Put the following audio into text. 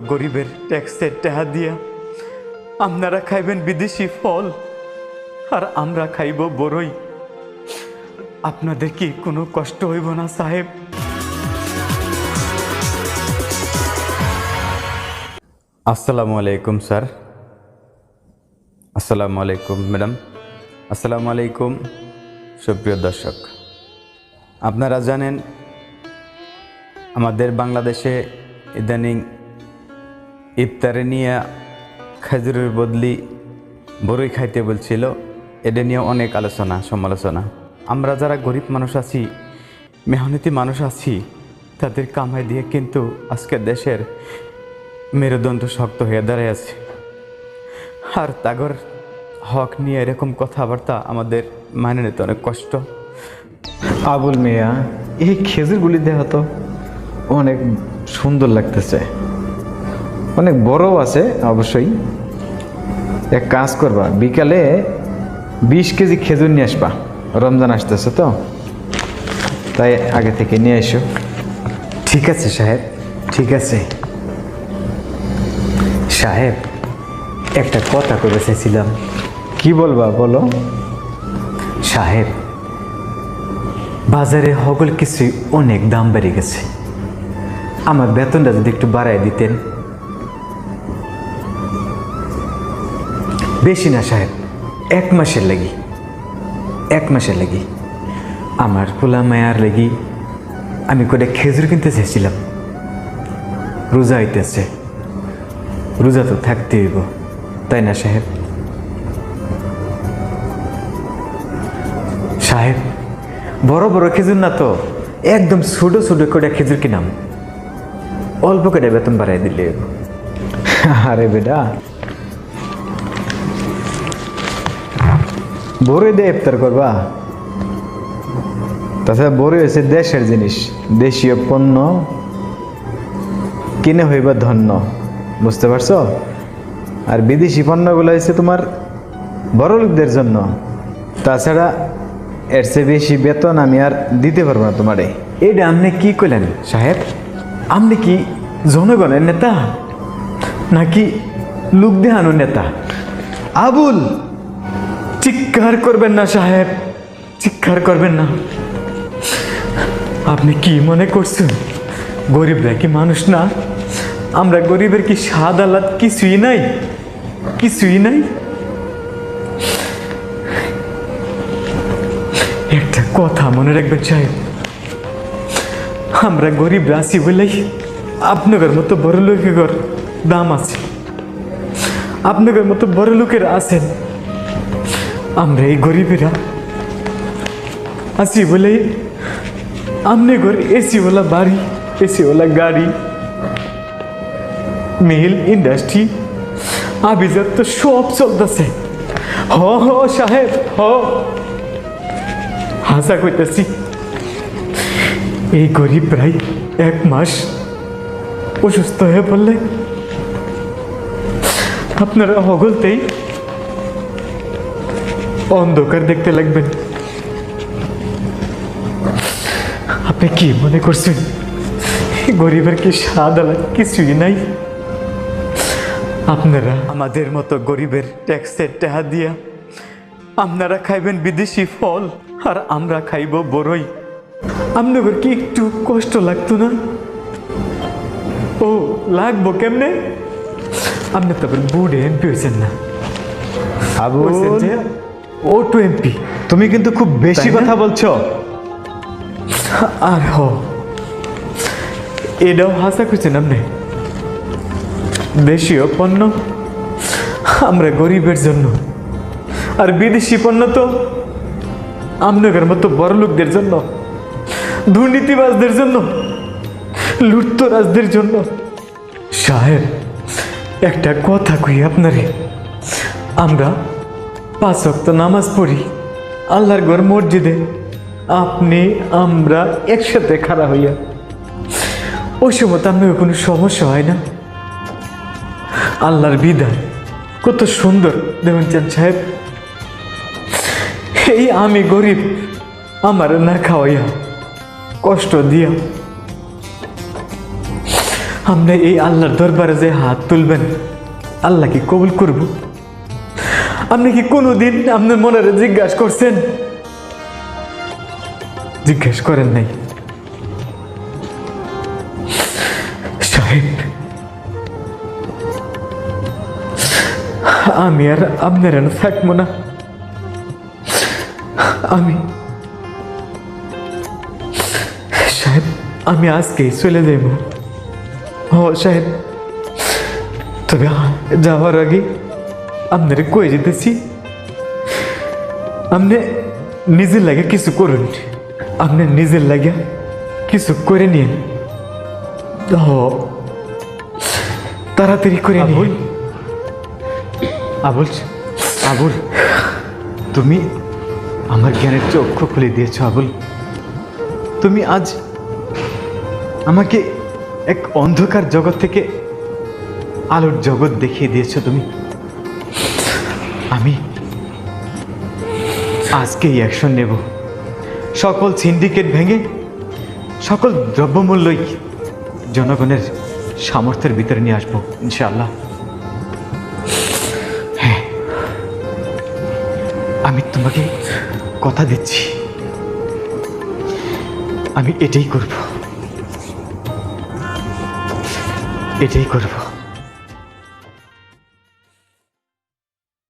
গরিবের ট্যাক্সের টাকা দিয়া আপনারা খাইবেন বিদেশি ফল আর আমরা খাইব বড়ই আপনাদের কি কোনো কষ্ট হইব না, সাহেব? আসসালামু আলাইকুম, স্যার। আসসালামু আলাইকুম, ম্যাডাম। আসসালামু আলাইকুম, সুপ্রিয় দর্শক। আপনারা জানেন, আমাদের বাংলাদেশে ইদানিং ইফতারে নিয়ে খেজুরের বদলি বড়ই খাইতে বলছিল, এটা নিয়ে অনেক আলোচনা, সমালোচনা। আমরা যারা গরিব মানুষ আছি, মেহনতি মানুষ আছি, তাদের কামাই দিয়ে কিন্তু আজকে দেশের মেরুদণ্ড শক্ত হয়ে দাঁড়িয়ে আছে। আর তাগর হক নিয়ে এরকম কথাবার্তা আমাদের মানে নিতে অনেক কষ্ট। আবুল মিয়া, এই খেজুরগুলি দেহ তো অনেক সুন্দর লাগতেছে। অনেক বড়ও আছে, অবশ্যই। এক কাজ করবা, বিকালে বিশ কেজি খেজুর নিয়ে আসবা। রমজান আসতেছে তো? তাই আগে থেকে নিয়ে এসো। ঠিক আছে, সাহেব। ঠিক আছে। সাহেব, একটা কথা করে চাইছিলাম। কি বলবা, বলো? সাহেব, বাজারে হগল কিছুই অনেক দাম বেড়ে গেছে। আমার বেতনটা যদি একটু বাড়াই দিতেন। বেশি না সাহেব, এক মাসের লাগি। এক মাসের লাগি। আমার পোলা মায়ার লাগি। আমি করে খেজুর কিনতে চাইছিলাম রোজা হইতেছে। রোজা তো থাকতে হইব, তাই না সাহেব? সাহেব, বড় বড় খেজুর না তো? একদম ছোট ছোট করে খেজুর কিনাম। অল্প করে বেতন বাড়াই দিলে। আরে বেটা বড়ই দিয়ে ইফতার করবা? তাছাড়া বড়ই হয়েছে দেশের জিনিস। দেশীয় পণ্য কিনে হইবা ধন্য। বুঝতে পারছ? আর বিদেশি পণ্যগুলো হচ্ছে তোমার বড় লোকদের জন্য। তাছাড়া এর চেয়ে বেশি বেতন আমি আর দিতে পারব না তোমারে। এটা আপনি কি করলেন সাহেব? আপনি কি জনগণের নেতা? নাকি লোক দেহানো নেতা? আবুল! চিৎকার করবেন না সাহেব। চিৎকার করবেন না। আপনি কি মনে করছেন? গরিবরা কি মানুষ না? আমরা গরিবের কি স্বাদ আলাদ কিছুই নাই? কিছুই নাই? একটা কথা মনে রাখবেন সাহেব। আমরা গরিব আছি বলেই আপনাদের মতো বড় লোকের দাম আছে। আপনাদের মতো বড় লোকের আছেন। আমরা এই গরিবেরা। আছি বলে, আমনে ঘর এসিওয়ালা বাড়ি এসিওয়ালা গাড়ি। মিল ইন্ডাস্ট্রি আবিজার তো সব চলতেছে। হ হ, সাহেব, হ। হাসা কইতেছি, এই গরিব প্রায় এক মাস অসুস্থ হয়ে পড়লে আপনারা হগলতেই অন্ধকার দেখতে লাগবেন আপনি কি মনে করছেন? গরিবের কি স্বাদ আলাদা কিছুই নাই? আপনারা আমাদের মতো গরিবের ট্যাক্সের টাকা দিয়া আপনারা খাইবেন বিদেশি ফল আর আমরা খাইব বড়ই আপনাদের কি একটু কষ্ট লাগতো না? ও লাগবো কেমনে? আপনি তো আবার বুড়ে এমপি হয়েছেন না। যে ও টু এমপি তুমি কিন্তু খুব বেশি কথা বলছো। আর হ। এটাও হাসা করছেন আপনি দেশীয় পণ্য। আমরা গরিবের জন্য। আর বিদেশি পণ্য তো আপনাদের মতো বড় লোকদের জন্য। দুর্নীতিবাজদের জন্য। লুটতরাজদের জন্য। সাহেব একটা কথা কই আপনারে। আমরা পাঁচ ওয়াক্ত নামাজ পড়ি। আল্লাহর ঘর মসজিদে আপনি, আমরা একসাথে খাড়া হইয়া। ওই সময় তো আপনার কোনো সমস্যা হয় না? আল্লাহর বিধান কত সুন্দর, দেখুন চান সাহেব। এই আমি গরিব, আমার না খাওয়াইয়া কষ্ট দিয়া। আপনি এই আল্লাহর দরবারে যে হাত তুলবেন, আল্লাহকে কবুল করব। আপনি কি কোনোদিন আপনার মনের জিজ্ঞাসা করছেন? জিজ্ঞেস করেন নাই। সাহেব, আমি আর আপনার থাকব না। আমি, সাহেব, আমি আজকেই চলে যাব ও সাহেব, তবে যাওয়ার আগে আপনারে কয়ে যেতেছি আপনি নিজের লাগে কিছু করুন। আপনি নিজের লাগে কিছু করে নিন। তাড়াতাড়ি করে নিন। আবুল আবুল, তুমি আমার জ্ঞানের চক্ষু খুলে দিয়েছ, আবুল। তুমি আজ আমাকে এক অন্ধকার জগৎ থেকে আলোর জগৎ দেখিয়ে দিয়েছ, তুমি আমি আজকেই অ্যাকশন নেব। সকল সিন্ডিকেট ভেঙে, সকল দ্রব্যমূল্যই জনগণের সামর্থ্যের ভিতরে নিয়ে আসব, ইনশাআল্লাহ। আমি তোমাকে কথা দিচ্ছি। আমি এটাই করব। এটাই করব।